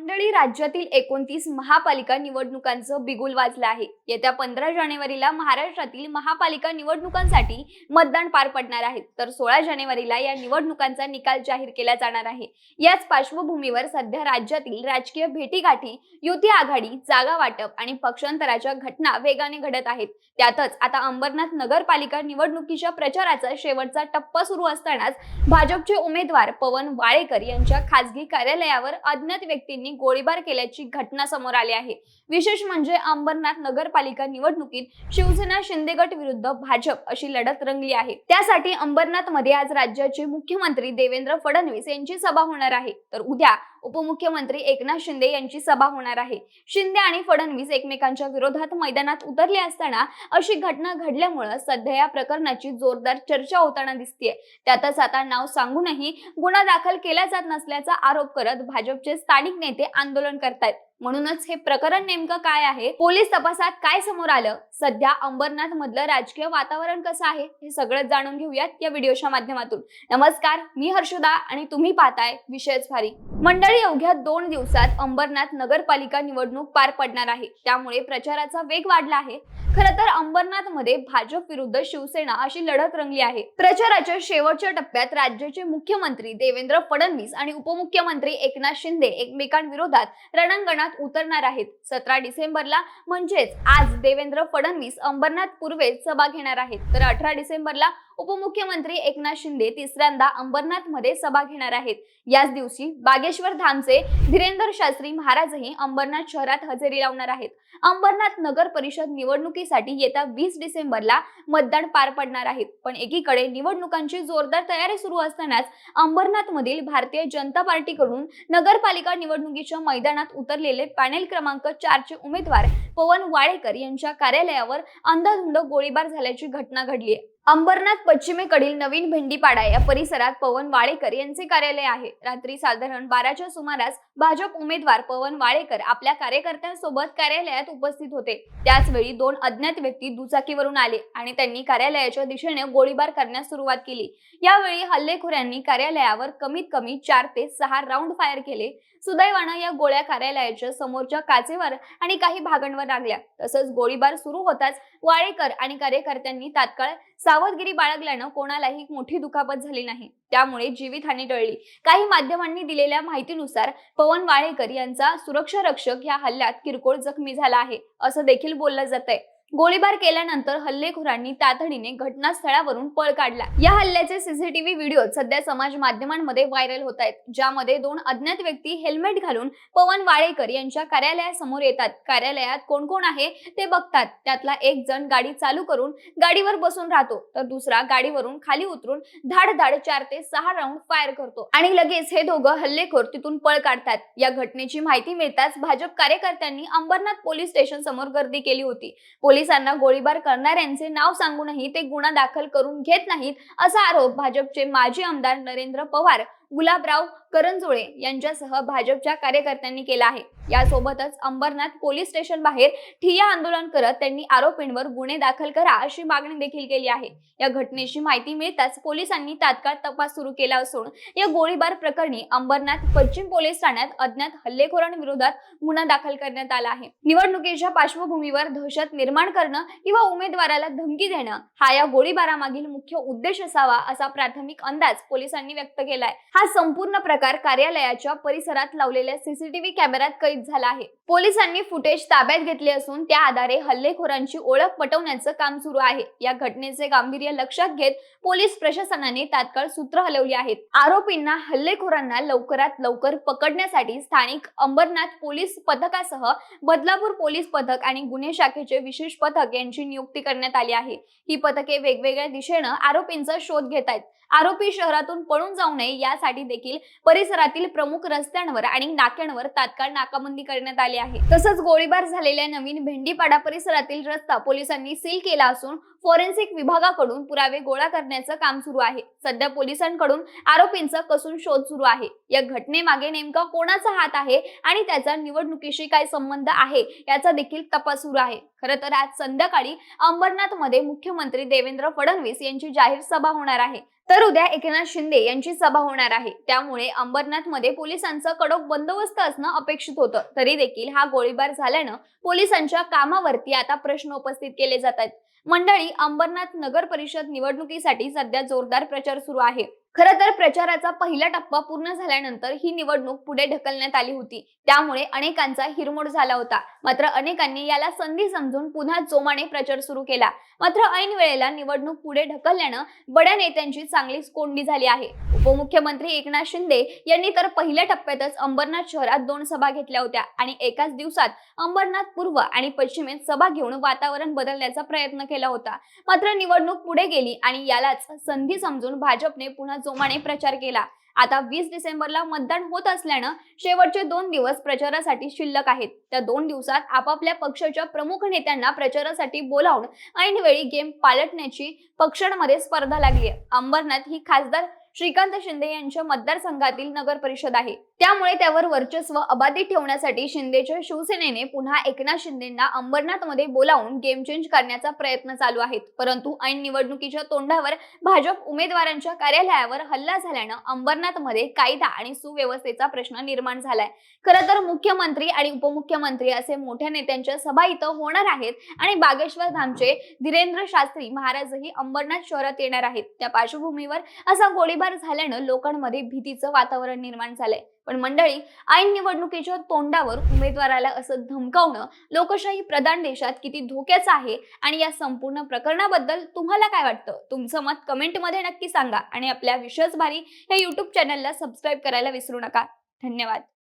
मंडळी राज्यातील एकोणतीस महापालिका निवडणुकांचं बिगुल वाजलं आहे. येत्या पंधरा जानेवारीला महाराष्ट्रातील महापालिका निवडणुकांसाठी मतदान पार पडणार आहे. तर सोळा जानेवारीला या निवडणुकांचा निकाल जाहीर केला जाणार आहे. याच पार्श्वभूमीवर सध्या राज्यातील राजकीय भेटीगाठी युती आघाडी जागा वाटप आणि पक्षांतराच्या घटना वेगाने घडत आहेत. त्यातच आता अंबरनाथ नगरपालिका निवडणुकीच्या प्रचाराचा शेवटचा टप्पा सुरू असतानाच भाजपचे उमेदवार पवन वाळेकर यांच्या खासगी कार्यालयावर अज्ञात व्यक्तींनी गोळीबार केल्याची घटना समोर आली आहे. विशेष म्हणजे अंबरनाथ नगरपालिका निवडणुकीत शिवसेना शिंदे गट विरुद्ध भाजप अशी लढत रंगली आहे. त्यासाठी अंबरनाथमध्ये आज राज्याचे मुख्यमंत्री देवेंद्र फडणवीस यांची सभा होणार आहे. तर उद्या उपमुख्यमंत्री एकनाथ शिंदे यांची सभा होणार आहे. शिंदे आणि फडणवीस एकमेकांच्या विरोधात मैदानात उतरले असताना अशी घटना घडल्यामुळं सध्या या प्रकरणाची जोरदार चर्चा होताना दिसतीये. त्यातच आता नाव सांगूनही गुन्हा दाखल केला जात नसल्याचा आरोप करत भाजपचे स्थानिक नेते आंदोलन करतायत. म्हणूनच हे प्रकरण नेमकं काय आहे? पोलीस तपासात काय समोर आलं? सध्या अंबरनाथ मधलं राजकीय वातावरण कसं आहे? हे सगळं जाणून घेऊयात या व्हिडिओच्या माध्यमातून. नमस्कार मी हर्षदा आणि तुम्ही पाहताय विषयच भारी. मंडळी अवघ्या दोन दिवसात अंबरनाथ नगरपालिका निवडणूक पार पडणार आहे. त्यामुळे प्रचाराचा वेग वाढला आहे. खरं तर अंबरनाथमध्ये भाजप विरुद्ध शिवसेना अशी लढत रंगली आहे. प्रचाराच्या शेवटच्या टप्प्यात राज्याचे मुख्यमंत्री देवेंद्र फडणवीस आणि उपमुख्यमंत्री एकनाथ शिंदे एकमेकांविरोधात रणांगणात उतरणार आहेत. सतरा डिसेंबरला म्हणजेच आज देवेंद्र फडणवीस अंबरनाथ पूर्वेत सभा घेणार आहेत. तर अठरा डिसेंबरला उपमुख्यमंत्री एकनाथ शिंदे तिसऱ्यांदा अंबरनाथमध्ये सभा घेणार आहेत. याच दिवशी बागेश्वर धामचे धीरेंद्र शास्त्री महाराजही अंबरनाथ शहरात हजेरी लावणार आहेत. अंबरनाथ नगर परिषद निवडणुकीसाठी येत्या वीस डिसेंबरला मतदान पार पडणार आहेत पण एकीकडे निवडणुकांची जोरदार तयारी सुरू असतानाच अंबरनाथ मधील भारतीय जनता पार्टीकडून नगरपालिका निवडणुकीच्या मैदानात उतरलेले पॅनेल क्रमांक चारचे उमेदवार पवन वाळेकर यांच्या कार्यालयावर अंधाधुंद गोळीबार झाल्याची घटना घडली आहे. अंबरनाथ पश्चिमेकडील नवीन भेंडीपाडा या परिसरात पवन वाळेकर यांचे कार्यालय आहे. रात्री साधारण बाराच्या सुमारास भाजप उमेदवार पवन वाळेकर आपल्या कार्यकर्त्यांसोबत कार्यालयात उपस्थित होते. त्याच वेळी दोन अज्ञात व्यक्ती दुचाकीवरून आले आणि त्यांनी कार्यालयाच्या दिशेने गोळीबार करण्यास सुरुवात केली. यावेळी हल्लेखोरांनी कार्यालयावर कमीत कमी चार ते सहा राऊंड फायर केले. सुदैवानं या गोळ्या कार्यालयाच्या समोरच्या काचेवर आणि काही भागांवर लागल्या. तसंच गोळीबार सुरू होताच वाळेकर आणि कार्यकर्त्यांनी तात्काळ सावधगिरी बाळगल्यानं कोणालाही मोठी दुखापत झाली नाही. त्यामुळे जीवितहानी टळली. काही माध्यमांनी दिलेल्या माहितीनुसार पवन वाळेकर यांचा सुरक्षा रक्षक या हल्ल्यात किरकोळ जखमी झाला आहे असं देखील बोललं जात आहे गोळीबार केल्यानंतर हल्लेखोरांनी तातडीने घटनास्थळावरून पळ काढला. या हल्ल्याचे सीसीटीव्ही व्हिडिओ सध्या समाज माध्यमांमध्ये व्हायरल होत आहेत. ज्यामध्ये दोन अज्ञात व्यक्ती हेल्मेट घालून पवन वाळेकर यांच्या कार्यालयासमोर येतात. कार्यालयात कोण कोण आहे ते बघतात. त्यातला एक जण गाडी चालू करून गाडीवर बसून राहतो. तर दुसरा गाडीवरून खाली उतरून धाड धाड चार ते सहा राऊंड फायर करतो. आणि लगेच हे दोघं हल्लेखोर तिथून पळ काढतात. या घटनेची माहिती मिळताच भाजप कार्यकर्त्यांनी अंबरनाथ पोलीस स्टेशन समोर गर्दी केली होती. पोलिसांना गोळीबार करणाऱ्यांचे नाव सांगूनही ते गुन्हा दाखल करून घेत नाहीत असा आरोप भाजपचे माजी आमदार नरेंद्र पवार गुलाबराव करंजोळे यांच्यासह भाजपच्या कार्यकर्त्यांनी केला आहे. यासोबतच अंबरनाथ पोलीस स्टेशन बाहेर ठिय्या आंदोलन करत त्यांनी आरोपींवर गुन्हे दाखल करा अशी मागणी देखील केली आहे. या घटनेची माहिती मिळताच पोलिसांनी तात्काळ तपास सुरू केला असून या गोळीबार प्रकरणी अंबरनाथ पश्चिम पोलीस ठाण्यात अज्ञात हल्लेखोरांविरोधात गुन्हा दाखल करण्यात आला आहे. निवडणुकीच्या पार्श्वभूमीवर दहशत निर्माण करणं किंवा उमेदवाराला धमकी देणं हा या गोळीबारामागील मुख्य उद्देश असावा असा प्राथमिक अंदाज पोलिसांनी व्यक्त केलाय. हा संपूर्ण प्रकार कार्यालयाच्या परिसरात लावलेल्या सीसीटीव्ही कॅमेऱ्यात कैद झाला आहे. पोलिसांनी फुटेज ताब्यात घेतले असून त्या आधारे हल्लेखोरांची ओळख पटवण्याचं काम सुरू आहे. या घटनेचे गांभीर्य लक्षात घेत पोलीस प्रशासनाने तात्काळ सूत्र हलवली आहेत. आरोपींना हल्लेखोरांना लवकरात लवकर पकडण्यासाठी स्थानिक अंबरनाथ पोलीस पथकासह बदलापूर पोलीस पथक आणि गुन्हे शाखेचे विशेष पथक यांची नियुक्ती करण्यात आली आहे. ही पथके वेगवेगळ्या दिशेनं आरोपींचा शोध घेत आहेत. आरोपी शहरातून पळून जाऊ नये यासाठी देखील परिसरातील प्रमुख रस्त्यांवर आणि नाक्यांवर तात्काळ नाकाबंदी करण्यात आली आहे. तसंच गोळीबार झालेल्या नवीन भेंडीपाडा परिसरातील रस्ता पोलिसांनी सील केला असून फॉरेन्सिक विभागाकडून पुरावे गोळा करण्याचं काम सुरू आहे. सध्या पोलिसांकडून आरोपींचा कसून शोध सुरू आहे. या घटनेमागे नेमका कोणाचा हात आहे आणि त्याचा निवडणुकीशी काय संबंध आहे याचा देखील तपास सुरू आहे. खरं तर आज संध्याकाळी अंबरनाथमध्ये मुख्यमंत्री देवेंद्र फडणवीस यांची जाहीर सभा होणार आहे. तर उद्या एकनाथ शिंदे यांची सभा होणार आहे. त्यामुळे अंबरनाथमध्ये पोलिसांचा कडक बंदोबस्त असणं अपेक्षित होतं. तरी देखील हा गोळीबार झाल्यानं पोलिसांच्या कामावरती आता प्रश्न उपस्थित केले जात आहेत. मंडळी अंबरनाथ नगर परिषद निवडणुकीसाठी सध्या जोरदार प्रचार सुरू आहे. खरं तर प्रचाराचा पहिला टप्पा पूर्ण झाल्यानंतर ही निवडणूक पुढे ढकलण्यात आली होती. त्यामुळे अनेकांचा हिरमोड झाला होता. मात्र अनेकांनी याला संधी समजून पुन्हा जोमाने प्रचार सुरू केला. मात्र ऐन वेळेला निवडणूक पुढे ढकलल्यानं बड्या नेत्यांची चांगलीच कोंडी झाली आहे. उपमुख्यमंत्री एकनाथ शिंदे यांनी तर पहिल्या टप्प्यातच अंबरनाथ शहरात दोन सभा घेतल्या होत्या आणि एकाच दिवसात अंबरनाथ पूर्व आणि पश्चिमेत सभा घेऊन वातावरण बदलण्याचा प्रयत्न केला होता. मात्र निवडणूक पुढे गेली आणि यालाच संधी समजून भाजपने पुन्हा जोमाने प्रचार केला. आता वीस डिसेंबरला मतदान होत असल्यानं शेवटचे दोन दिवस प्रचारासाठी शिल्लक आहेत. त्या दोन दिवसात आपापल्या पक्षाच्या प्रमुख नेत्यांना प्रचारासाठी बोलावून ऐनवेळी गेम पालटण्याची पक्षांमध्ये स्पर्धा लागली आहे अंबरनाथ ही खासदार श्रीकांत शिंदे यांच्या मतदारसंघातील नगर परिषद आहे. त्यामुळे त्यावर वर्चस्व अबाधित ठेवण्यासाठी शिंदेच्या शिवसेनेने पुन्हा एकनाथ शिंदेना अंबरनाथमध्ये बोलावून गेम चेंज करण्याचा प्रयत्न चालू आहेत. परंतु ऐन निवडणुकीच्या तोंडावर भाजप उमेदवारांच्या कार्यालयावर हल्ला झाल्यानं अंबरनाथमध्ये कायदा आणि सुव्यवस्थेचा प्रश्न निर्माण झालाय. खरं तर मुख्यमंत्री आणि उपमुख्यमंत्री असे मोठ्या नेत्यांच्या सभा इथं होणार आहेत आणि बागेश्वर धामचे धीरेंद्र शास्त्री महाराजही अंबरनाथ शहरात येणार आहेत. त्या पार्श्वभूमीवर असा गोळीबार झाल्यानं लोकांमध्ये भीतीचं वातावरण निर्माण झालंय. पण मंडळी ऐन निवडणुकीच्या तोंडावर उमेदवाराला असं धमकावणं लोकशाही प्रधान देशात किती धोक्याचं आहे आणि या संपूर्ण प्रकरणाबद्दल तुम्हाला काय वाटतं? तुमचं मत कमेंटमध्ये नक्की सांगा आणि आपल्या विश्वासभारी या युट्यूब चॅनलला सबस्क्राईब करायला विसरू नका. धन्यवाद.